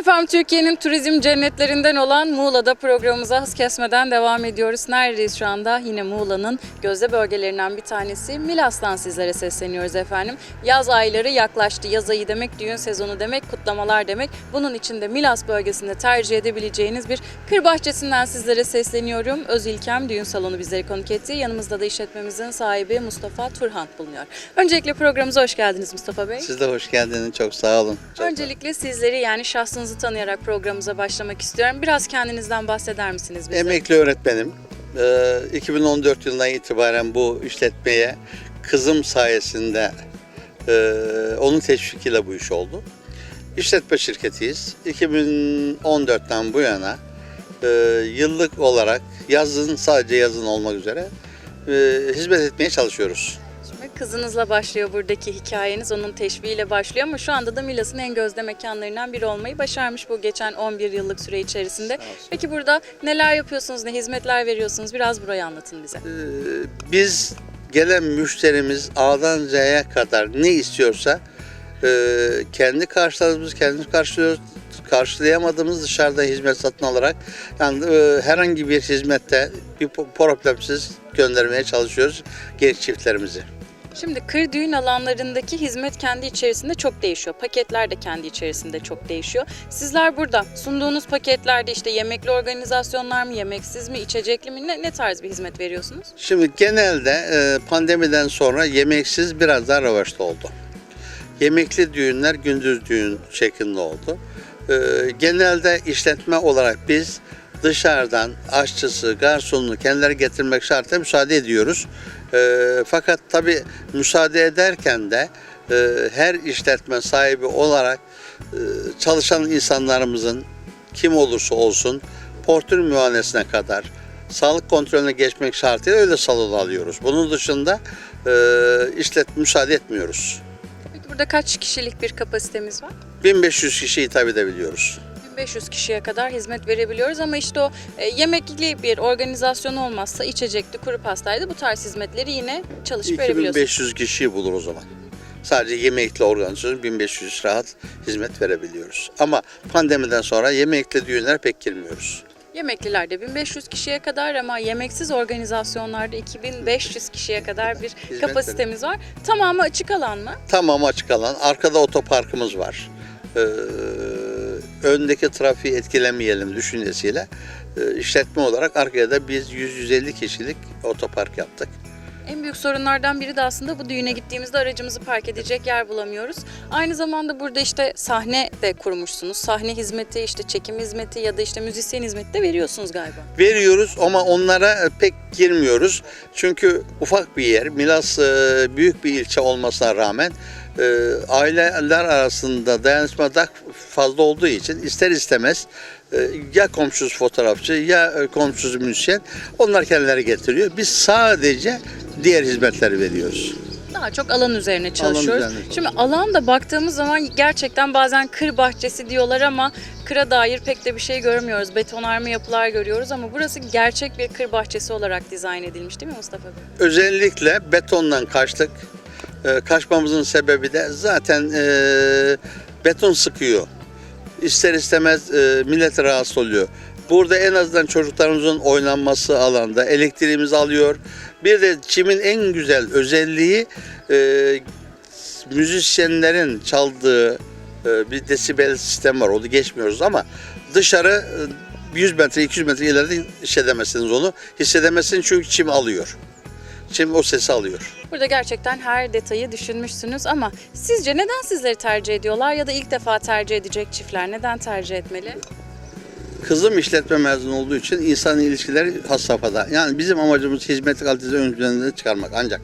Efendim Türkiye'nin turizm cennetlerinden olan Muğla'da programımıza hız kesmeden devam ediyoruz. Neredeyiz şu anda? Yine Muğla'nın gözde bölgelerinden bir tanesi Milas'tan sizlere sesleniyoruz efendim. Yaz ayları yaklaştı. Yaz ayı demek düğün sezonu demek, kutlamalar demek. Bunun için de Milas bölgesinde tercih edebileceğiniz bir kır bahçesinden sizlere sesleniyorum. Özilkem Düğün Salonu bizleri konuk etti. Yanımızda da işletmemizin sahibi Mustafa Turhan bulunuyor. Öncelikle programımıza hoş geldiniz Mustafa Bey. Siz de hoş geldiniz. Çok sağ olun. Çok Öncelikle sizleri yani şahsınızı tanıyarak programımıza başlamak istiyorum. Biraz kendinizden bahseder misiniz bize? Emekli öğretmenim. Ee, 2014 yılından itibaren bu işletmeye kızım sayesinde e, onun teşvikiyle bu iş oldu. İşletme şirketiyiz. 2014'ten bu yana e, yıllık olarak yazın sadece yazın olmak üzere e, hizmet etmeye çalışıyoruz. Kızınızla başlıyor buradaki hikayeniz. Onun teşviğiyle başlıyor ama şu anda da Milas'ın en gözde mekanlarından biri olmayı başarmış bu geçen 11 yıllık süre içerisinde. Peki burada neler yapıyorsunuz, ne hizmetler veriyorsunuz? Biraz burayı anlatın bize. Ee, biz gelen müşterimiz A'dan Z'ye kadar ne istiyorsa e, kendi karşıladığımız kendimiz karşılıyoruz. Karşılayamadığımız dışarıda hizmet satın alarak yani e, herhangi bir hizmette bir problemsiz göndermeye çalışıyoruz genç çiftlerimizi. Şimdi kır düğün alanlarındaki hizmet kendi içerisinde çok değişiyor. Paketler de kendi içerisinde çok değişiyor. Sizler burada sunduğunuz paketlerde işte yemekli organizasyonlar mı, yemeksiz mi, içecekli mi ne, ne tarz bir hizmet veriyorsunuz? Şimdi genelde e, pandemiden sonra yemeksiz biraz daha revaçta oldu. Yemekli düğünler gündüz düğün şeklinde oldu. E, genelde işletme olarak biz dışarıdan aşçısı, garsonunu kendileri getirmek şartıyla müsaade ediyoruz. E, fakat tabi müsaade ederken de e, her işletme sahibi olarak e, çalışan insanlarımızın kim olursa olsun portür muayenesine kadar sağlık kontrolüne geçmek şartıyla öyle salon alıyoruz. Bunun dışında e, işlet müsaade etmiyoruz. Peki burada kaç kişilik bir kapasitemiz var? 1500 kişi hitap edebiliyoruz. 1500 kişiye kadar hizmet verebiliyoruz ama işte o e, yemekli bir organizasyon olmazsa içecekli, kuru pastaydı bu tarz hizmetleri yine çalışıp verebiliyorsunuz. 2500 kişiyi bulur o zaman. Sadece yemekli organizasyon 1500 rahat hizmet verebiliyoruz. Ama pandemiden sonra yemekli düğünler pek girmiyoruz. Yemeklilerde 1500 kişiye kadar ama yemeksiz organizasyonlarda 2500 kişiye kadar bir Hizmet kapasitemiz var. Tamamı açık alan mı? Tamam açık alan. Arkada otoparkımız var. Ee, öndeki trafiği etkilemeyelim düşüncesiyle e, işletme olarak arkaya da biz 100-150 kişilik otopark yaptık. En büyük sorunlardan biri de aslında bu düğüne gittiğimizde aracımızı park edecek yer bulamıyoruz. Aynı zamanda burada işte sahne de kurmuşsunuz. Sahne hizmeti, işte çekim hizmeti ya da işte müzisyen hizmeti de veriyorsunuz galiba. veriyoruz ama onlara pek girmiyoruz. Çünkü ufak bir yer, Milas e, büyük bir ilçe olmasına rağmen e, aileler arasında dayanışma daha fazla olduğu için ister istemez e, ya komşusu fotoğrafçı ya komşusu müzisyen onlar kendileri getiriyor. Biz sadece diğer hizmetleri veriyoruz. Daha çok alan üzerine çalışıyoruz. üzerine. Şimdi alan da baktığımız zaman gerçekten bazen kır bahçesi diyorlar ama kıra dair pek de bir şey görmüyoruz. Betonarme yapılar görüyoruz ama burası gerçek bir kır bahçesi olarak dizayn edilmiş değil mi Mustafa Bey? Özellikle betondan kaçtık. Ee, kaçmamızın sebebi de zaten e, beton sıkıyor. İster istemez e, millet rahatsız oluyor. Burada en azından çocuklarımızın oynanması alanda elektriğimizi alıyor. Bir de çimin en güzel özelliği e, müzisyenlerin çaldığı e, bir desibel sistem var. Onu geçmiyoruz ama dışarı e, 100 metre 200 metre ileride hissedemezsiniz onu. Hissedemezsiniz çünkü çim alıyor. Çim o sesi alıyor. Burada gerçekten her detayı düşünmüşsünüz ama sizce neden sizleri tercih ediyorlar ya da ilk defa tercih edecek çiftler neden tercih etmeli? Kızım işletme mezunu olduğu için insan ilişkileri has safhada. Yani bizim amacımız hizmet kalitesi ön plana çıkarmak. Ancak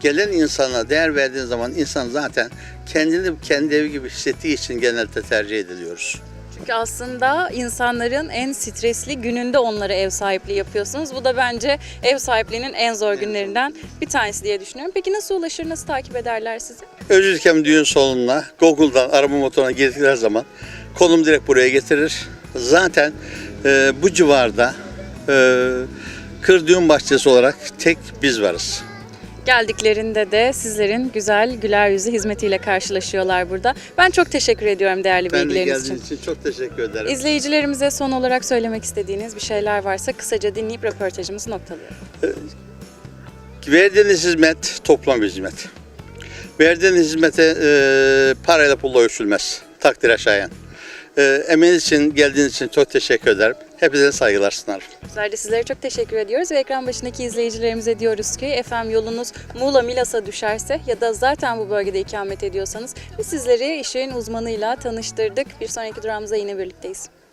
gelen insana değer verdiğin zaman insan zaten kendini kendi evi gibi hissettiği için genelde tercih ediliyoruz. Çünkü aslında insanların en stresli gününde onlara ev sahipliği yapıyorsunuz. Bu da bence ev sahipliğinin en zor günlerinden bir tanesi diye düşünüyorum. Peki nasıl ulaşır, nasıl takip ederler sizi? Özülkem düğün salonuna Google'dan arama motoruna girdikleri zaman konum direkt buraya getirir. Zaten e, bu civarda e, Kır Düğün Bahçesi olarak tek biz varız. Geldiklerinde de sizlerin güzel güler yüzü hizmetiyle karşılaşıyorlar burada. Ben çok teşekkür ediyorum değerli Ben de bilgileriniz için. geldiğiniz için çok teşekkür ederim. İzleyicilerimize son olarak söylemek istediğiniz bir şeyler varsa kısaca dinleyip röportajımızı noktalayalım. Verdiğiniz hizmet toplam hizmet. Verdiğiniz hizmete e, parayla pulla ölçülmez. Takdire şayan. E, için, geldiğiniz için çok teşekkür ederim. Hepinize saygılar sunarım. Bizler de sizlere çok teşekkür ediyoruz ve ekran başındaki izleyicilerimize diyoruz ki efendim yolunuz Muğla Milas'a düşerse ya da zaten bu bölgede ikamet ediyorsanız biz sizleri işin uzmanıyla tanıştırdık. Bir sonraki durağımızda yine birlikteyiz.